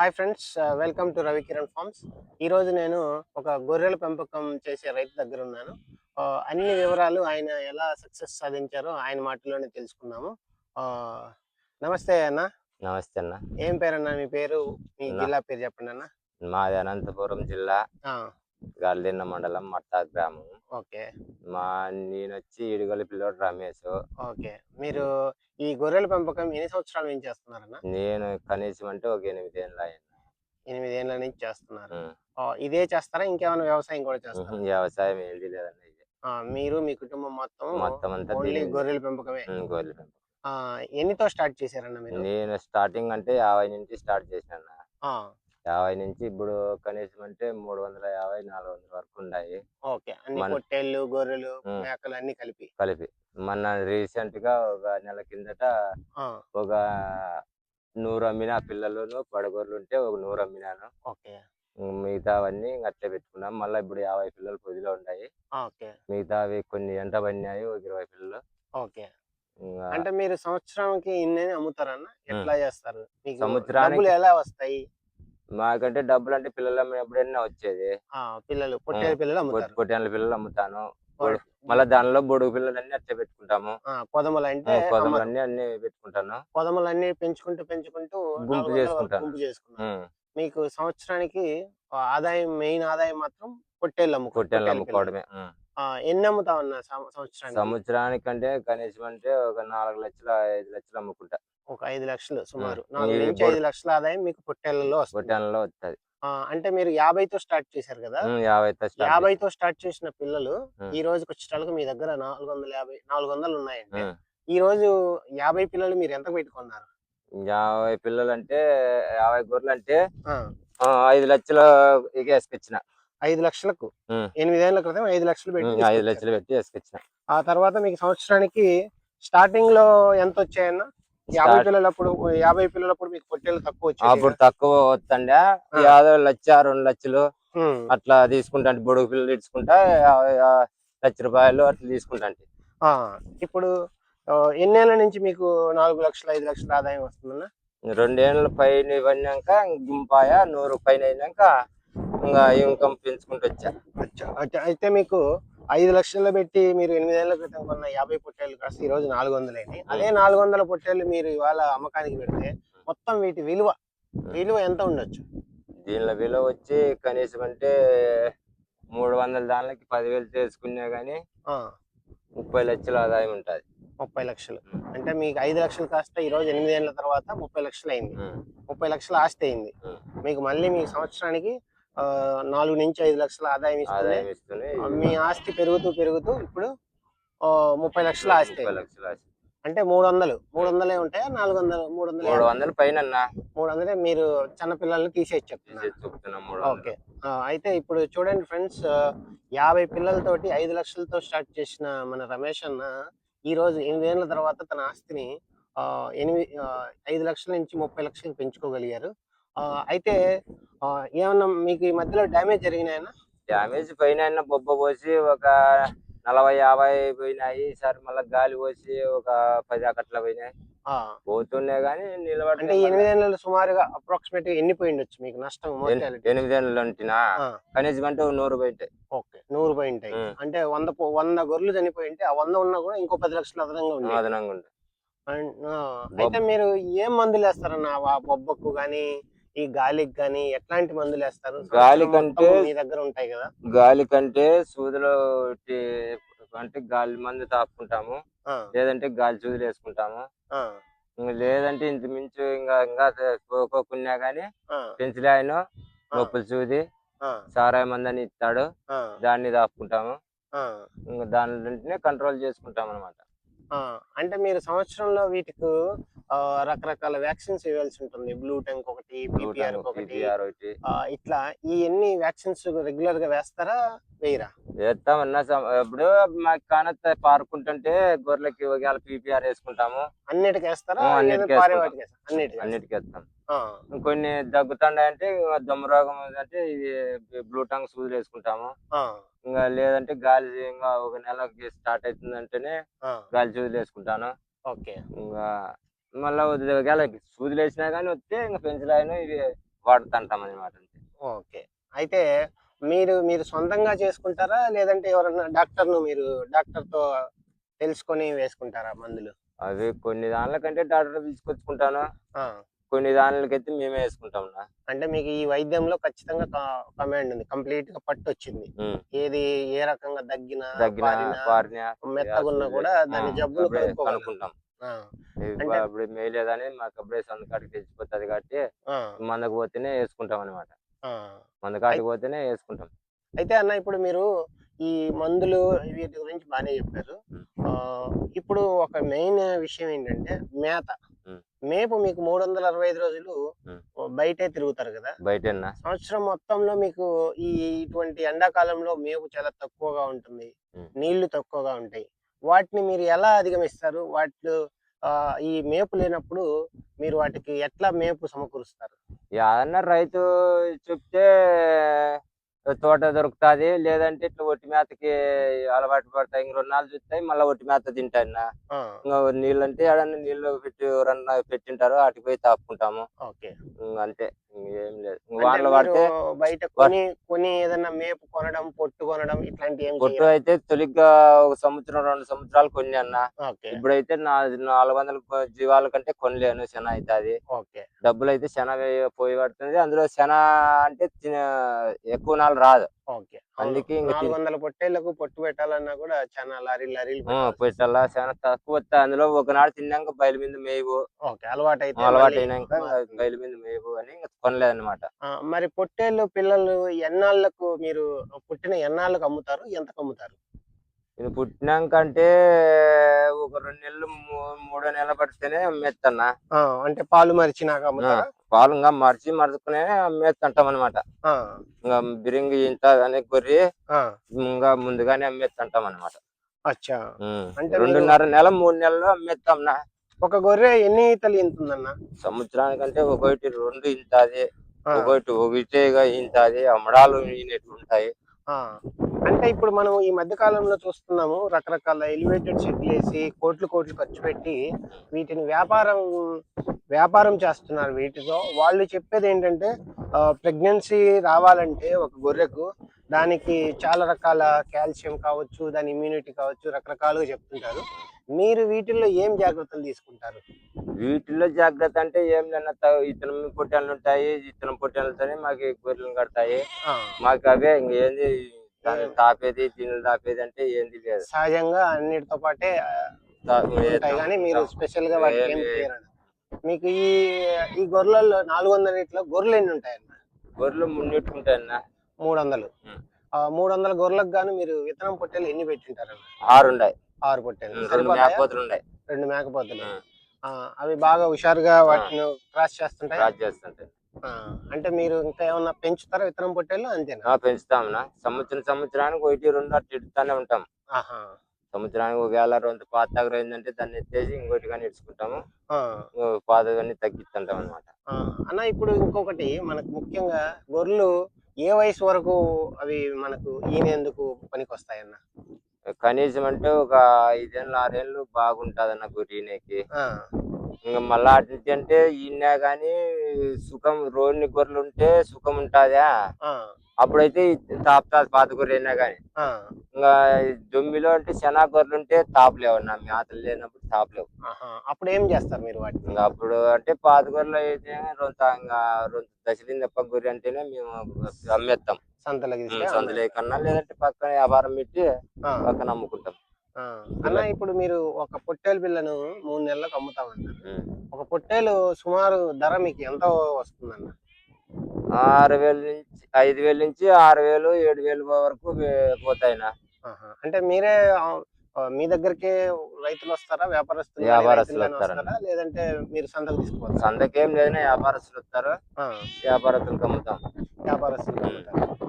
Hi friends welcome to Ravi Kiran farms. ఈరోజు నేను ఒక గొర్రెల పెంపకం చేసే రైతు దగ్గర ఉన్నాను. అన్ని వివరాలు ఆయన ఎలా సక్సెస్ సాధించారో ఆయన మాటలోనే తెలుసుకుందాము. ఆ, నమస్తే అన్న. నమస్తే అన్న. ఏం పేరన్నా? మీ పేరు మీ జిల్లా పేరు చెప్పండి అన్న. మాది అనంతపురం జిల్లా. గాలిదిన్న మండలం మట్టా గ్రామం. ఓకే. మా నేను వచ్చి ఇడుగల పిల్లోడు రమేష్. ఓకే. మీరు ఈ గొర్రెల పెంపకం ఎన్ని సంవత్సరాల నుంచి చేస్తున్నారన్న? నేను కనీసం అంటే ఒక ఎనిమిది ఏళ్ళు ఎనిమిది ఏళ్ళ నుంచి చేస్తున్నారు. ఇదే చేస్తారా? ఇంకేమైనా వ్యవసాయం కూడా చేస్తారా? వ్యవసాయం ఏది ఆ, మీరు మీ కుటుంబం మొత్తం మొత్తం అంతా గొర్రెల పెంపకమే. గొర్రెల పెంపకం. ఆ, ఎన్నితో స్టార్ట్ చేశారన్న మీరు? నేను స్టార్టింగ్ అంటే యాభై నుంచి స్టార్ట్ చేశాను యాభై నుంచి ఇప్పుడు కనీసం అంటే మూడు వందల యాభై నాలుగు వందల వరకు ఉన్నాయి ఓకే. అన్ని మన- పొట్టేళ్ళు గొర్రెలు. మేకలు అన్ని కలిపి. కలిపి. మొన్న రీసెంట్గా ఒక నెల కిందట ఆ, ఒక నూరు అమ్మిన పిల్లలను పడగొర్లు ఉంటే ఒక నూరు అమ్మినాను ఓకే మిగతావన్నీ ఇంక అట్లే పెట్టుకున్నాం. మళ్ళీ ఇప్పుడు యాభై పిల్లలు పొదిలో ఉన్నాయి ఆ, ఓకే. మిగతావి కొన్ని ఎంట పడినాయి ఒక ఇరవై పిల్లలు. ఓకే. ఇంకా అంటే మీరు సంవత్సరానికి ఇన్ని అమ్ముతారన్న? ఎట్లా చేస్తారు? మీకు సంవత్సరానికి- డబ్బులు ఎలా వస్తాయి? మాకంటే డబ్బులు అంటే పిల్లలు అమ్మినప్పుడైనా వచ్చేది. ఆ పిల్లలు పొట్టేలు పిల్లలు అమ్ముతారు. పొట్టేళ్ళ పిల్లలు అమ్ముతాను. మళ్ళీ దానిలో బొడుగు పిల్లలు అన్ని అట్లే పెట్టుకుంటాము అంటే కొదములు అమ్మరు. అన్ని అన్ని పెట్టుకుంటాను. పొదములు అన్ని పెంచుకుంటూ పెంచుకుంటూ గుంపు చేసుకుంటాను. గుంపు. మీకు సంవత్సరానికి ఆదాయం మెయిన్ ఆదాయం మాత్రం పొట్టేళ్ళు అమ్ముకో పొట్టేళ్ళు. అమ్ముకోవడమే ఎన్ని అమ్ముతావు అన్న సం- సంవత్సరానికి? సంవత్సరానికంటే కనీసం అంటే ఒక నాలుగు లక్షలు ఐదు లక్షలు అమ్ముకుంటా. ఒక ఐదు లక్షలు సుమారు. నాలుగు నుంచి ఐదు లక్షల ఆదాయం మీకు పొట్టేళ్ళలో వస్తుంది. పొట్టేళ్ళలో వస్తుంది అంటే మీరు యాభైతో స్టార్ట్ చేశారు కదా! యాభైతో స్టార్ట్ చేసిన పిల్లలు. ఈ రోజుకి వచ్చేటాలకు మీ దగ్గర నాలుగు వందల యాభై నాలుగు వందలు ఉన్నాయంటే ఉం. ఈ రోజు యాభై పిల్లలు మీరు ఎంత పెట్టుకున్నారు? యాభై పిల్లలు అంటే యాభై గొర్రెలు అంటే ఐదు లక్షలు వేసుకొచ్చిన. ఐదు లక్షలకు. ఎనిమిదేళ్ళ క్రితం ఐదు లక్షలు పెట్టి ఐదు. లక్షలు పెట్టి వేసుకొచ్చిన. ఆ తర్వాత మీకు సంవత్సరానికి స్టార్టింగ్లో ఎంత వచ్చాయన్న యాభై పిల్లలప్పుడు యాభై పిల్లలప్పుడు మీకు పొట్టేలు తక్కువ అప్పుడు తక్కువ వస్తుండే యాభై లక్ష రెండు లక్షలు అట్లా తీసుకుంటా బొడుగు పిల్లలు ఇచ్చుకుంటా లక్ష రూపాయలు అట్లా తీసుకుంటా ఇప్పుడు ఎన్నేళ్ళ నుంచి మీకు నాలుగు లక్షల ఐదు లక్షల ఆదాయం వస్తుందన్న? రెండేళ్ళ పైన ఇవన్నాక గుంపాయ నూరు పైన అయినాక ఇంకా ఇన్కమ్ పెంచుకుంటూ వచ్చా. అయితే మీకు ఐదు లక్షలు పెట్టి మీరు ఎనిమిదేళ్ళ క్రితం కొన్న యాభై పొట్టేళ్ళు కాస్త ఈ రోజు నాలుగు వందలైనాయి అదే నాలుగు వందల పొట్టేళ్ళు మీరు ఇవాళ అమ్మకానికి పెడితే మొత్తం వీటి విలువ విలువ ఎంత ఉండొచ్చు? దీనిలో విలువ వచ్చి కనీసం అంటే మూడు వందల దానికి పదివేలు చేసుకున్నా గానీ ఆ, ముప్పై లక్షల ఆదాయం ఉంటది. ముప్పై లక్షలు. అంటే మీకు ఐదు లక్షలు కాస్త ఈ రోజు ఎనిమిదేళ్ళ తర్వాత ముప్పై లక్షలు అయింది. ముప్పై లక్షల ఆస్తి అయింది. మీకు మళ్ళీ మీ సంవత్సరానికి నాలుగు నుంచి ఐదు లక్షల ఆదాయం ఇస్తుంది. మీ ఆస్తి పెరుగుతూ పెరుగుతూ ఇప్పుడు ఆ, ముప్పై లక్షల ఆస్తి. లక్షల. అంటే మూడు వందలు. మూడు వందలే ఉంటాయా నాలుగు వందలు మూడు వందలు. మూడు వందల పైన మూడు వందలే మీరు చిన్న పిల్లల్ని తీసేసి చెప్తున్నారు ఓకే. అయితే ఇప్పుడు చూడండి ఫ్రెండ్స్ యాభై పిల్లలతోటి ఐదు లక్షలతో స్టార్ట్ చేసిన మన రమేష్ అన్న ఈ రోజు ఎనిమిదేళ్ళ తర్వాత తన ఆస్తిని ఎనిమిది ఐదు లక్షల నుంచి ముప్పై లక్షలకు పెంచుకోగలిగారు. అయితే ఏమన్నా మీకు ఈ మధ్యలో డ్యామేజ్ జరిగినాయన్నా? డ్యామేజ్ పైన అన్న బొబ్బ పోసి ఒక నలభై యాభై పోయినాయి. సార్ మళ్ళీ గాలి పోసి ఒక పది అకట్ల పోయినాయి. పోతున్నాయి కానీ అంటే నిలబడి ఎనిమిదేళ్ళలో సుమారుగా అప్రాక్సిమేట్ ఎన్ని పోయి ఉండొచ్చు మీకు నష్టం? ఎనిమిదేళ్ళు అంటున్నా ఆ, కనీసం అంటే నూరు పోయింటాయి. ఓకే నూరు పోయి ఉంటాయి ఉం. అంటే వంద వంద గొర్రెలు చనిపోయి ఉంటే ఆ వంద ఉన్నా కూడా ఇంకో పది లక్షలు అదనంగా ఉంది అదనంగా ఆ, అయితే మీరు ఏం మందులు వేస్తారన్న బొబ్బకు గాని ఈ గాలికి గాని ఎట్లాంటి మందులు వేస్తారు? గాలి కంటే- మీ దగ్గర ఉంటాయి కదా? గాలి కంటే సూదులో అంటే గాలి మందు తాపుకుంటాము. లేదంటే గాలి సూదులు వేసుకుంటాము. లేదంటే ఇంత మించు ఇంకా ఇంకా పోకోకున్నా గానీ పెన్సిల్ ఆయన నొప్పులు సూది ఆ, సారాయి మందని ఇస్తాడు. దాన్ని దాపుకుంటాము ఇంకా దానిలోనే కంట్రోల్ చేసుకుంటాం అనమాట. అంటే మీరు సంవత్సరంలో వీటికి రకరకాల వ్యాక్సిన్స్ ఇవ్వాల్సి ఉంటుంది. బ్లూ టంక్ ఒకటి పీపీఆర్ ఒకటి ఇట్లా ఈ ఎన్ని వ్యాక్సిన్స్ రెగ్యులర్గా వేస్తారా వేయరా? వేస్తామన్నా ఇప్పుడు మాకు కానత్త పారుకుంటుంటే గొర్రెలకి ఒకవేళ పీపీఆర్ వేసుకుంటాము. అన్నిటికి వేస్తారా అన్నిటికీ? అన్నిటికి వేస్తాం. కొన్ని దగ్గుతుండే దమ్ము రోగం అంటే ఇది బ్లూ టంగ్ సూదులు వేసుకుంటాము ఇంకా లేదంటే గాలి ఇంకా ఒక నెలకి స్టార్ట్ అవుతుందంటేనే ఆ, గాలి సూదులు వేసుకుంటాను ఓకే. ఇంకా మళ్ళీ ఒకవేళ సూదులు వేసినా కానీ వస్తే ఇంకా పెన్సిల్ ఆయన ఇవి వాడుతుంటాం అనమాట ఓకే. అయితే మీరు మీరు సొంతంగా చేసుకుంటారా? లేదంటే ఎవరన్నా డాక్టర్ను మీరు డాక్టర్తో తెలుసుకొని వేసుకుంటారా మందులు? అవి కొన్ని దానిలకంటే డాక్టర్ తీసుకొచ్చుకుంటాను. కొన్ని దానిలకైతే మేమే వేసుకుంటాం. అంటే మీకు ఈ వైద్యంలో ఖచ్చితంగా కమాండ్ ఉంది కంప్లీట్గా పట్టు వచ్చింది ఉమ్. ఏది ఏ రకంగా దగ్గిన దగ్గిన పారినా, పారిన మెత్తగున్నా కూడా దాని జబ్బులు అప్పుడే. కనుక్కుంటాం ఆ, అంటే- అప్పుడే మేలేదని మాకు అప్పుడే సంతకాడికి తెచ్చిపోతుంది కాబట్టి ఆ, మందకు పోతేనే వేసుకుంటాం అనమాట ఆ. మందకాడికి పోతేనే వేసుకుంటాం అయితే అన్న ఇప్పుడు మీరు ఈ మందులు వీటి గురించి బాగానే చెప్పారు. ఆ, ఇప్పుడు ఒక మెయిన్ విషయం ఏంటంటే మేత. మేపు మీకు మూడు వందల అరవై ఐదు రోజులు. బయటే తిరుగుతారు కదా? బయట సంవత్సరం మొత్తంలో మీకు ఈ ఇటువంటి ఎండాకాలంలో మేపు చాలా తక్కువగా ఉంటుంది. నీళ్ళు తక్కువగా ఉంటాయి. వాటిని మీరు ఎలా అధిగమిస్తారు? వాటి ఈ మేపు లేనప్పుడు మీరు వాటికి ఎట్లా మేపు సమకూరుస్తారు? ఏదన్నా రైతు చెప్తే తోట దొరుకుతాది లేదంటే ఇట్లా ఒట్టి మేతకి అలవాటు పడతాయి. ఇంక రెండు నాలుగు చూస్తాయి మళ్ళీ ఒట్టి మేత తింటాయి ఇంకా నీళ్ళు అంటే ఏడన్నా నీళ్ళు పెట్టి ఎవరన్నా పెట్టింటారు వాటికి పోయి తాపుకుంటాము. అంతే. ఇంకేం లేదు. మీరు పడితే బయట కొని కొని ఏదైనా మేపు కొనడం పొట్టు కొనడం ఇట్లాంటి ఏం పొట్టు? అయితే తొలిగ్గా ఒక సంవత్సరం రెండు సంవత్సరాలు కొన్ని అన్న. ఇప్పుడైతే నాలుగు వందల జీవాల కంటే కొనలేను శన అవుతుంది డబ్బులు అయితే శన పోయి పడుతుంది. అందులో శన అంటే ఎక్కువ రాదు. ఓకే. అందుకే ఇంక నాలుగు వందల పొట్టేళ్ళకు పొట్టు పెట్టాలన్నా కూడా చాలా లారీ లారీలు పెట్టాలా? చాలా తక్కువ అందులో ఒకనాడు తిన్నాక బయలు మీద మేవు. అలవాటు అయితే అలవాటు అయినాక. బయలు మీద మేవు అని కొనలేదు అనమాట మరి పొట్టేళ్ళు పిల్లలు ఎన్నాళ్ళకు మీరు పుట్టిన ఎన్నాళ్ళకు అమ్ముతారు? ఎంతకు అమ్ముతారు? ఇది పుట్టినాక అంటే ఒక రెండు నెలలు మూడో నెలలు పడితేనే అమ్మేస్తాన్న ఆ, అంటే పాలు మరిచినాక అమ్ముతారా? పాలు ఇంకా మరిచి మరుచుకునే అమ్మేస్తుంటాం అనమాట ఇంకా బిరింగి ఇంత అనే గొర్రె ఇంకా ముందుగానే అమ్మేస్తుంటాం అనమాట రెండున్నర నెల మూడు నెలలు అమ్మేస్తాం నా ఒక గొర్రె ఎన్ని ఈతలు ఇంతుందన్న సంవత్సరానికంటే ఒకటి రెండు ఇంతది ఒకటి ఒకటిగా ఇంతది అమ్మడాలు ఉంటాయి. అంటే ఇప్పుడు మనం ఈ మధ్య కాలంలో చూస్తున్నాము రకరకాల ఎలివేటెడ్ షెడ్లు వేసి కోట్లు కోట్లు ఖర్చు పెట్టి వీటిని వ్యాపారం వ్యాపారం చేస్తున్నారు వీటితో. వాళ్ళు చెప్పేది ఏంటంటే ప్రెగ్నెన్సీ రావాలంటే ఒక గొర్రెకు దానికి చాలా రకాల కాల్షియం కావచ్చు దాని ఇమ్యూనిటీ కావచ్చు రకరకాలుగా చెప్తుంటారు. మీరు వీటిల్లో ఏం జాగ్రత్తలు తీసుకుంటారు? వీటిలో జాగ్రత్త అంటే ఏం లేన ఇతనం పొట్టెలు ఉంటాయి ఇతనం పొట్టెలతోనే మాకు గొర్రెలు కడతాయి. మాకు అవే ఇంకేంది తాపేది దీనిని తాపేది అంటే ఏంది లేదు. సహజంగా అన్నిటితో పాటే ఉంటాయి. కానీ మీరు స్పెషల్గా వాటికి ఏం మీకు ఈ ఈ గొర్రెలలో నాలుగు వందల ఇట్లా గొర్రెలు ఎన్ని ఉంటాయన్న? గొర్రెలు మున్నెట్టుకుంటాయి అన్న మూడు వందలు. మూడు వందల గొర్రెలకు గాను మీరు విత్తనం పొట్టేలు ఎన్ని పెట్టింటారన్న? ఆరు ఉన్నాయి. ఆరు పొట్టేలు? మేకపోతులు ఉన్నాయి. రెండు మేకపోతులు. అవి బాగా హుషారుగా వాటిని క్రాస్ చేస్తుంటాయి? రాజు చేస్తుంటాయి. అంటే మీరు ఇంకా ఏమన్నా పెంచుతారా విత్తనం పొట్టేలు అంతేనా? ఆ, పెంచుతాంనా సంవత్సరం సంవత్సరానికి ఒకటి రెండు అట్లా ఇడుతానే ఉంటాం. ఆహా. సంవత్సరానికి ఒకవేళ రెండు పాత దగ్గర అయిందంటే దాన్ని ఎత్తేసి ఇంకోటి కానీ ఇడుచుకుంటాము ఆ, పాత కానీ తగ్గిస్తుంటాం అనమాట. అన్న ఇప్పుడు ఇంకొకటి మనకు ముఖ్యంగా గొర్రెలు ఏ వయసు వరకు అవి మనకు ఈనేందుకు పనికి వస్తాయన్న కనీసం అంటే ఒక ఐదేళ్ళు ఆరేళ్ళు బాగుంటది అన్న గురీనేకి ఆ, ఇంకా మళ్ళా అటు అంటే ఈయన కానీ సుఖం రోడ్ని గొర్రెలు ఉంటే సుఖం ఉంటుందా అప్పుడైతే తాపుతాది పాత గొర్రె అయినా కానీ ఆ. ఇంకా జొమ్మిలో అంటే శనా గొర్రెలు ఉంటే తాపలేవు అన్న మేతలు లేనప్పుడు తాపలేవు. అప్పుడు ఏం చేస్తారు మీరు వాటిని? ఇంకా అప్పుడు అంటే పాత గొర్రెలు అయితే రొంత ఇంకా రొంత దశలింది తప్ప గొర్రె అంటేనే మేము అమ్మేస్తాం సంతలకి సందులే కన్నా లేదంటే పక్కన వ్యాపారం పెట్టి పక్కన అమ్ముకుంటాం. అన్న ఇప్పుడు మీరు ఒక పొట్టేలు పిల్లను మూడు నెలలకు అమ్ముతామన్నారు. ఒక పొట్టేలు సుమారు ధర మీకు ఎంత వస్తుందన్న? ఆరు వేల నుంచి ఐదు వేల నుంచి ఆరు వేలు ఏడు వేలు వరకు పోతాయినా. అంటే మీరే మీ దగ్గరికే రైతులు వస్తారా వ్యాపారస్తులు వ్యాపారస్తులు. వస్తారా లేదంటే మీరు సంతకు తీసుకుపోతారా? సందకేం లేదని వ్యాపారస్తులు వస్తారు. వ్యాపారస్తులకు అమ్ముతాం. వ్యాపారస్తులు.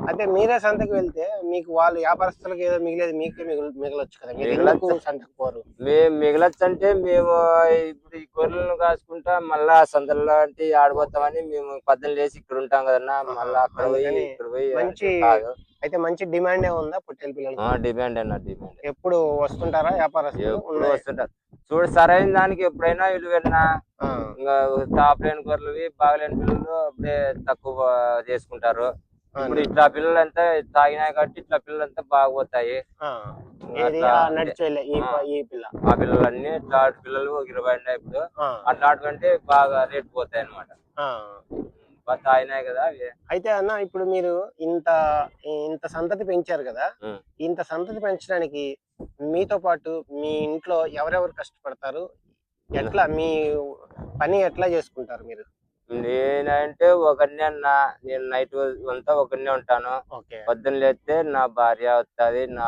అయితే మీరే సంతకు వెళ్తే మీకు వాళ్ళు వ్యాపారస్తులకు ఏదో మిగిలేదు మీకే మిగులు మిగలొచ్చు కదా. మీరు. ఎందుకు సంతకు పోరు? మేము మిగలొచ్చు అంటే మేము ఇప్పుడు ఈ గొర్రెలను కాసుకుంటా మళ్ళా సందర్లో అంటే ఆడిపోతామని మేము పద్దెలు లేసి ఇక్కడ ఉంటాం కదన్నా. మళ్ళా అక్కడ పోయి ఇక్కడ పోయి మంచి అయితే మంచి డిమాండే ఉందా పొట్టేలు పిల్లలకి? డిమాండ్ అన్న డిమాండ్. ఎప్పుడు వస్తుంటారా వ్యాపారస్తులు? ఎప్పుడు. వస్తుంటారు. చూడు సరైన దానికి ఎప్పుడైనా విలువైనా ఆ, ఇంకా టాప్ లేని గొర్రెలు బాగలేని పిల్లలు అప్పుడే తక్కువ చేసుకుంటారు. ఇప్పుడు ఇట్లా పిల్లలంతా తాగినాయి కాబట్టి ఇట్లా పిల్లలంతా బాగుపోతాయి. ఆ. పిల్లలన్నీ ఇట్లాంటి పిల్లలు ఒక ఇరవై ఉన్నాయి ఇప్పుడు. అట్లాంటివంటే బాగా రేట్ పోతాయి అనమాట ఆ. తాగినాయి కదా అయితే అన్న ఇప్పుడు మీరు ఇంత ఇంత సంతతి పెంచారు కదా. ఇంత సంతతి పెంచడానికి మీతో పాటు మీ ఇంట్లో ఎవరెవరు కష్టపడతారు? ఎట్లా మీ పని ఎట్లా చేసుకుంటారు మీరు? నేనంటే ఒకరినే అన్నా నేను నైట్ అంతా ఒకరినే ఉంటాను. పొద్దున్న లేస్తే నా భార్య వస్తుంది నా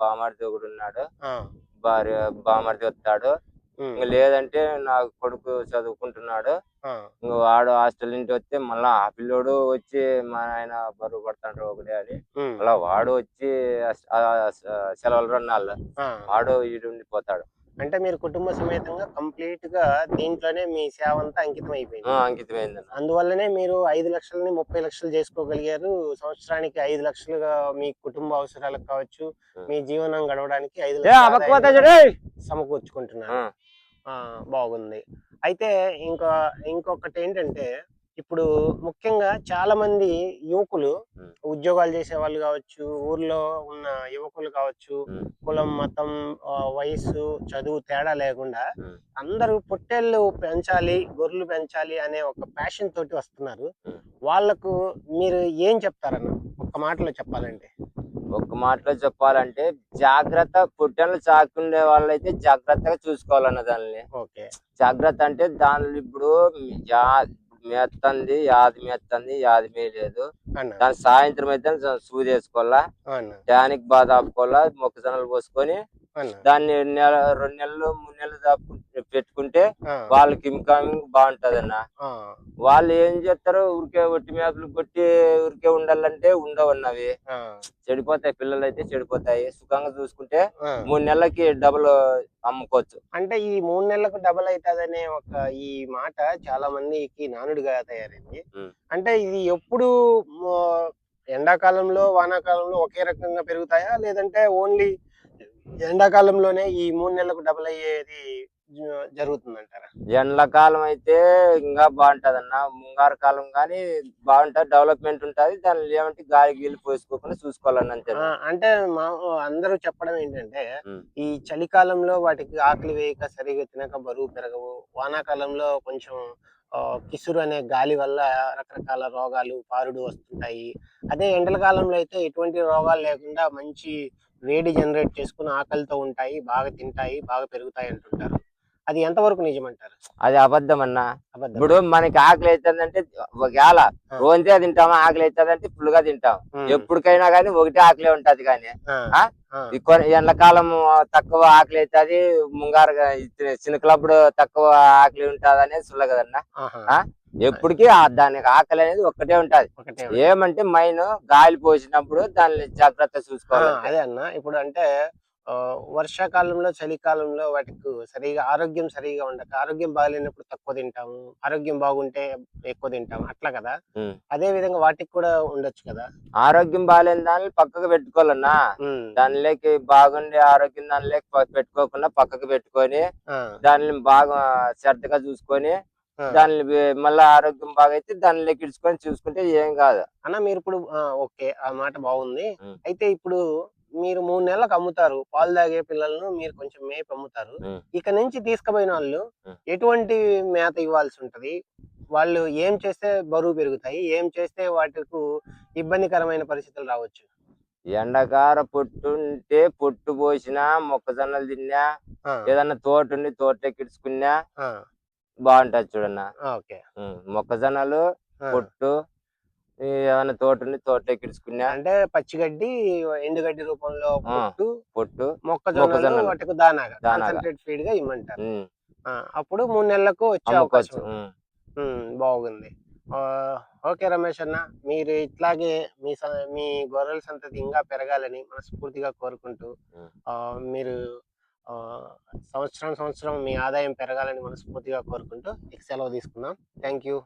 బామర్ది ఒకడు ఉన్నాడు భార్య బామర్ది వస్తాడు. లేదంటే నా కొడుకు చదువుకుంటున్నాడు. ఇంక వాడు హాస్టల్ నుంచి వస్తే మళ్ళా ఆ పిల్లోడు వచ్చి మా ఆయన బరువు పడతాడు ఒకటే అని. మళ్ళా వాడు వచ్చి సెలవులు రెండు. వాడు ఈడు ఉండిపోతాడు. అంటే మీరు కుటుంబ సమేతంగా కంప్లీట్గా దీంట్లోనే మీ సేవ అంతా అంకితం అయిపోయింది. ఆ, అంకితమైందన్న అందువల్లనే మీరు ఐదు లక్షలని ముప్పై లక్షలు చేసుకోగలిగారు. సంవత్సరానికి ఐదు లక్షలుగా మీ కుటుంబ అవసరాలకు కావచ్చు మీ జీవనం గడవడానికి ఐదు లక్షల సమకూర్చుకుంటున్నారు. బాగుంది అయితే ఇంకా ఇంకొకటి ఏంటంటే ఇప్పుడు ముఖ్యంగా చాలా మంది యువకులు. ఉద్యోగాలు చేసే వాళ్ళు కావచ్చు ఊర్లో ఉన్న యువకులు కావచ్చు. కులం మతం వయస్సు చదువు తేడా లేకుండా. అందరూ పొట్టేళ్ళు పెంచాలి గొర్రెలు పెంచాలి అనే ఒక ప్యాషన్ తోటి వస్తున్నారు ఉం. వాళ్ళకు మీరు ఏం చెప్తారన్న ఒక్క మాటలో చెప్పాలంటే ఒక్క మాటలో చెప్పాలంటే జాగ్రత్త పుట్టెలు చాకుండే వాళ్ళైతే జాగ్రత్తగా చూసుకోవాలన్న దానిని. ఓకే. జాగ్రత్త అంటే దానిలో ఇప్పుడు యా మేత్తంది యాది మేత్తంది యాది మేయలేదు. దాని సాయంత్రం అయితే సూది వేసుకోవాలా టానిక్ బాధ ఆపుకోవాలా మొక్కజొన్నలు పోసుకొని దాన్ని నెల రెండు నెలలు మూడు నెలలు దాపు పెట్టుకుంటే వాళ్ళకి ఇన్కమ్ బాగుంటది అన్న వాళ్ళు ఏం చేస్తారు? ఊరికే ఒట్టి మేకలు కొట్టి ఊరికే ఉండాలంటే ఉండవన్నవి. ఆ, చెడిపోతాయి. పిల్లలు అయితే చెడిపోతాయి. సుఖంగా చూసుకుంటే. మూడు నెలలకి డబుల్ అమ్ముకోవచ్చు. అంటే ఈ మూడు నెలలకు డబల్ అవుతుందనే ఒక ఈ మాట చాలా మందికి నానుడిగా తయారైంది. అంటే ఇది ఎప్పుడు ఎండాకాలంలో వానాకాలంలో ఒకే రకంగా పెరుగుతాయా? లేదంటే ఓన్లీ ఎండాకాలంలోనే ఈ మూడు నెలలకు డబల్ అయ్యేది జ- జరుగుతుందంటారా? ఎండాకాలం అయితే ఇంకా బాగుంటది అన్న ముంగారు కాలం కానీ బాగుంటది డెవలప్మెంట్ ఉంటది. దాని ఏమంటే గాలి గీలి పోసుకోకుండా చూసుకోవాలన్న అంతే అంటే మా అందరూ చెప్పడం ఏంటంటే. ఈ చలికాలంలో వాటికి ఆకలి వేయక సరిగా తినక బరువు పెరగవు. వానాకాలంలో కొంచెం కిసురు అనే గాలి వల్ల రకరకాల రోగాలు పారుడు వస్తుంటాయి. అదే ఎండల కాలంలో అయితే ఎటువంటి రోగాలు లేకుండా మంచి వేడి జనరేట్ చేసుకుని ఆకలితో ఉంటాయి బాగా తింటాయి బాగా పెరుగుతాయి అంటుంటారు. అది ఎంతవరకు నిజమంటారు? అది అబద్ధం అన్న ఇప్పుడు మనకి ఆకలి అవుతుందంటే ఒకవేళ రోజే తింటామా ఆకలి అవుతుందంటే ఫుల్గా తింటాం. ఎప్పటికైనా కానీ ఒకటే ఆకలి ఉంటది కానీ ఎండాకాలం తక్కువ ఆకలి అవుతుంది ముంగారుగా చిన్నకలప్పుడు తక్కువ ఆకలి ఉంటది అనేది సుల్ల కదన్న? ఎప్పటికీ ఆ దానికి ఆకలి అనేది ఒక్కటే ఉంటది. ఒకటే ఏమంటే మైన్ గాలి పోసినప్పుడు దాన్ని జాగ్రత్త చూసుకోవాలి. అదే అన్న. ఇప్పుడు అంటే వర్షాకాలంలో చలికాలంలో వాటికి సరిగా ఆరోగ్యం సరిగా ఉండక ఆరోగ్యం బాగాలేనప్పుడు తక్కువ తింటాము ఆరోగ్యం బాగుంటే ఎక్కువ తింటాము అట్లా కదా. అదే విధంగా వాటికి కూడా ఉండొచ్చు కదా? ఆరోగ్యం బాగాలేని దాన్ని పక్కకు పెట్టుకోవాలన్నా. దానిలోకి బాగుండే ఆరోగ్యం దానిలోకి పెట్టుకోకుండా పక్కకు పెట్టుకొని దాన్ని బాగా శ్రద్ధగా చూసుకొని. దాన్ని వే- మళ్ళీ ఆరోగ్యం బాగైతే దానిలోకి ఇడుచుకొని చూసుకుంటే ఏం కాదు. అన్న మీరు ఇప్పుడు ఓకే ఆ మాట బాగుంది. అయితే ఇప్పుడు మీరు మూడు నెలలకు అమ్ముతారు. పాలు తాగే పిల్లలను మీరు కొంచెం మేపు అమ్ముతారు. ఇక నుంచి తీసుకుపోయిన వాళ్ళు. ఎటువంటి మేత ఇవ్వాల్సి ఉంటది? వాళ్ళు ఏం చేస్తే బరువు పెరుగుతాయి? ఏం చేస్తే వాటికి ఇబ్బందికరమైన పరిస్థితులు రావచ్చు? ఎండకార పొట్టు ఉంటే పొట్టు పోసినా మొక్కజొన్నలు తిన్నా ఏదన్నా తోట ఉండి తోటలోకి ఇడుచుకున్నా ఆ, బాగుంటది చూడన్న ఓకే. మొక్కజొన్నలు. పొట్టు ఏదన్నా తోట తోటలోకి ఇడుచుకున్నా అంటే పచ్చిగడ్డి ఎండుగడ్డి రూపంలో. పొట్టు పొట్టు. వాటికి దానాగా. కాన్సన్ట్రేట్ ఫీడ్గా ఇమ్మంటారు అప్పుడు మూడు నెలలకు వచ్చే అవకాశం బాగుంది ఓకే రమేష్ అన్న మీరు ఇట్లాగే మీ మీ గొర్రెల సంతతి ఇంకా పెరగాలని మనస్ఫూర్తిగా కోరుకుంటూ మీరు సంవత్సరం సంవత్సరం మీ ఆదాయం పెరగాలని మనస్ఫూర్తిగా కోరుకుంటూ ఇక సెలవు తీసుకుందాం. Thank you